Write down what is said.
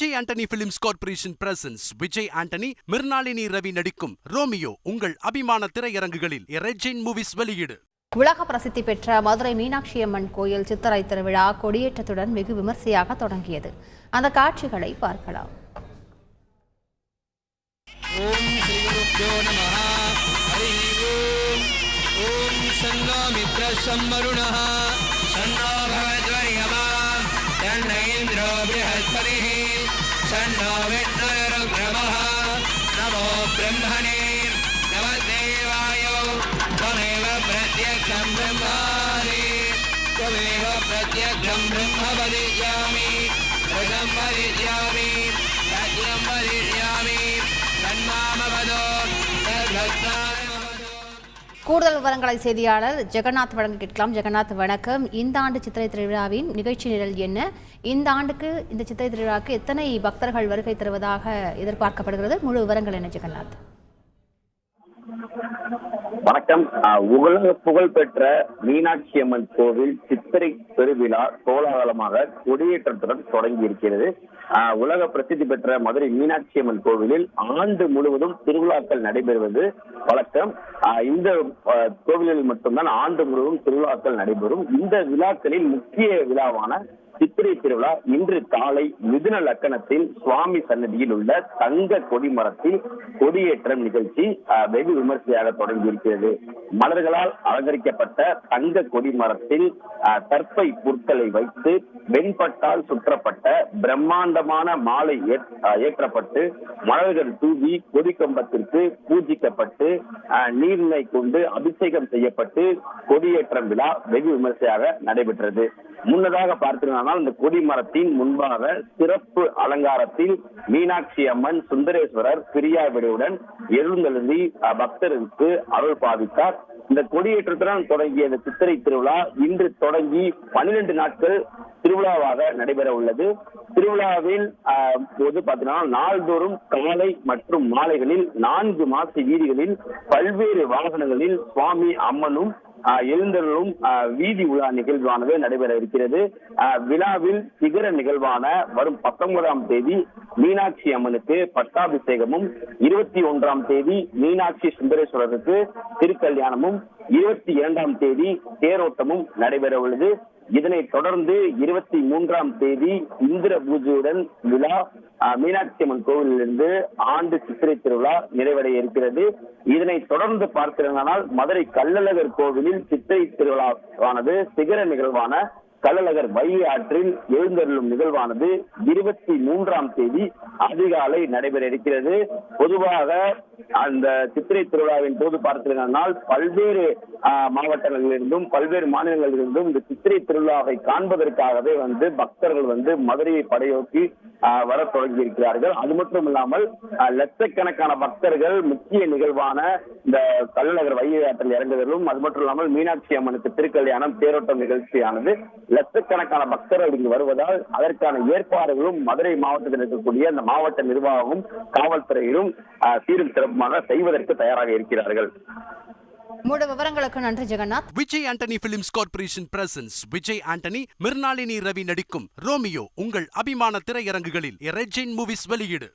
Vijay Antony films corporation presents Vijay Antony Mrinalini Ravi நடிக்கும் Romeo உங்கள் அபிமான திரையரங்குகளில் ரெஜின் மூவிஸ் வெளியீடு. உலக பிரசித்தி பெற்ற மதுரை மீனாட்சி அம்மன் கோயில் சித்திரை திருவிழா கொடியேற்றத்துடன் வெகு விமர்சையாக தொடங்கியது. அந்த காட்சிகளை பார்க்கலாம். ஓம் சங்கமித்ர तन्नैन्द्रो बृहस्पतिः शन्नो विष्णुरुग्रमः नमो ब्रह्मणे नमदेवाय त्वमेव प्रत्यक्षं ब्रह्मारे त्वमेव प्रत्यक्षं ब्रह्म वदिष्यामि ऋतं वदिष्यामि राज्यं वदिष्यामि तन्मामवदो तद्भक्ता கூடுதல் விவரங்களை செய்தியாளர் ஜெகநாத் வழங்க கேட்கலாம். ஜெகநாத் வணக்கம். இந்த ஆண்டு சித்திரை திருவிழாவின் நிகழ்ச்சி நிரல் என்ன? இந்த ஆண்டுக்கு இந்த சித்திரை திருவிழாவுக்கு எத்தனை பக்தர்கள் வருகை தருவதாக எதிர்பார்க்கப்படுகிறது? முழு விவரங்கள் என்ன ஜெகநாத்? வணக்கம். உலக புகழ்பெற்ற மீனாட்சி அம்மன் கோவில் சித்திரை பெருவிழா கோலாகலமாக கொடியேற்றத்துடன் தொடங்கி இருக்கிறது உலக பிரசித்தி பெற்ற மதுரை மீனாட்சி அம்மன் கோவிலில் ஆண்டு முழுவதும் திருவிழாக்கள் நடைபெறுவது வழக்கம். இந்த கோவிலில் மட்டும்தான் ஆண்டு முழுவதும் திருவிழாக்கள் நடைபெறும். இந்த விழாக்களில் முக்கிய விழாவான சித்திரை திருவிழா இன்று காலை மிதுன லக்கணத்தில் சுவாமி சன்னதியில் உள்ள தங்க கொடிமரத்தில் கொடியேற்றம் நிகழ்ச்சி வெகு விமர்சையாக தொடங்கியிருக்கிறது மலர்களால் அலங்கரிக்கப்பட்ட தங்க கொடிமரத்தில் அஹ், தர்ப்பை புற்களை வைத்து வெண்பட்டால் சுற்றப்பட்ட பிரம்மாண்டமான மாலை ஏற்றப்பட்டு மலர்கள் தூவி கொடி கம்பத்திற்கு பூஜிக்கப்பட்டு அஹ், நீரினை கொண்டு அபிஷேகம் செய்யப்பட்டு கொடியேற்றம் விழா வெகு விமர்சையாக நடைபெற்றது. முன்னதாக பார்த்திருந்தால் இந்த கொடிமரத்தின் முன்பாக சிறப்பு அலங்காரத்தில் மீனாட்சி அம்மன் சுந்தரேஸ்வரர் பிரியாவிடையுடன் எழுந்தெழுந்தி அஹ், பக்தருக்கு அருள் பாவித்தார். இந்த கொடியேற்றத்துடன் தொடங்கிய இந்த சித்திரை திருவிழா இன்று தொடங்கி பன்னிரண்டு நாட்கள் திருவிழாவாக நடைபெற உள்ளது. திருவிழாவில் போது பார்த்தீங்கன்னா நாள்தோறும் காலை மற்றும் மாலைகளில் நான்கு மாசி வீதிகளில் பல்வேறு வாகனங்களில் சுவாமி அம்மனும் எழுந்தருளும் ஆஹ், வீதி உலா நிகழ்வானது நடைபெற இருக்கிறது. ஆஹ், விழாவில் சிகர நிகழ்வான வரும் பத்தொன்பதாம் தேதி மீனாட்சி அம்மனுக்கு பட்டாபிஷேகமும் இருபத்தி ஒன்றாம் தேதி மீனாட்சி சுந்தரேஸ்வரருக்கு திருக்கல்யாணமும் இருபத்தி இரண்டாம் தேதி தேரோட்டமும் நடைபெற உள்ளது. இதனைத் தொடர்ந்து இருபத்தி மூன்றாம் தேதி இந்திர பூஜையுடன் விழா மீனாட்சி அம்மன் கோவிலிருந்து ஆண்டு சித்திரை திருவிழா நிறைவடைய இருக்கிறது. இதனை தொடர்ந்து பார்க்கிறனால் மதுரை கள்ளழகர் கோவிலில் சித்திரை திருவிழாவானது சிகர நிகழ்வான கள்ளழகர் வைகை ஆற்றில் எழுந்தருளும் நிகழ்வானது இருபத்தி மூன்றாம் தேதி அதிகாலை நடைபெற இருக்கிறது. பொதுவாக அந்த சித்திரை திருவிழாவின் போது பார்த்திருந்தால் பல்வேறு ஆஹ், மாவட்டங்களிலிருந்தும் பல்வேறு மாநிலங்களிலிருந்தும் இந்த சித்திரை திருவிழாவை காண்பதற்காகவே வந்து பக்தர்கள் வந்து மதுரையை படையோக்கி வர தொடங்கி இருக்கிறார்கள் அது மட்டும் இல்லாமல் லட்சக்கணக்கான பக்தர்கள் முக்கிய நிகழ்வான இந்த கல்நகர் வைகை இறங்குதலும் அது மட்டும் இல்லாமல் மீனாட்சி அம்மனுக்கு திருக்கல்யாணம் தேரோட்டம் நிகழ்ச்சியானது. லட்சக்கணக்கான பக்தர்கள் இங்கு வருவதால் அதற்கான ஏற்பாடுகளும் மதுரை மாவட்டத்தில் இருக்கக்கூடிய அந்த மாவட்ட நிர்வாகமும் காவல்துறையிலும் சீரும் சிறப்புமாக செய்வதற்கு தயாராக இருக்கிறார்கள். மூட விவரங்களுக்கு நன்றி Jagannath. Vijay Antony films corporation presents Vijay Antony Mrinalini Ravi நடிக்கும் ரோமியோ உங்கள் அபிமான திரையரங்குகளில். ரெஜின் மூவிஸ் வெளியீடு.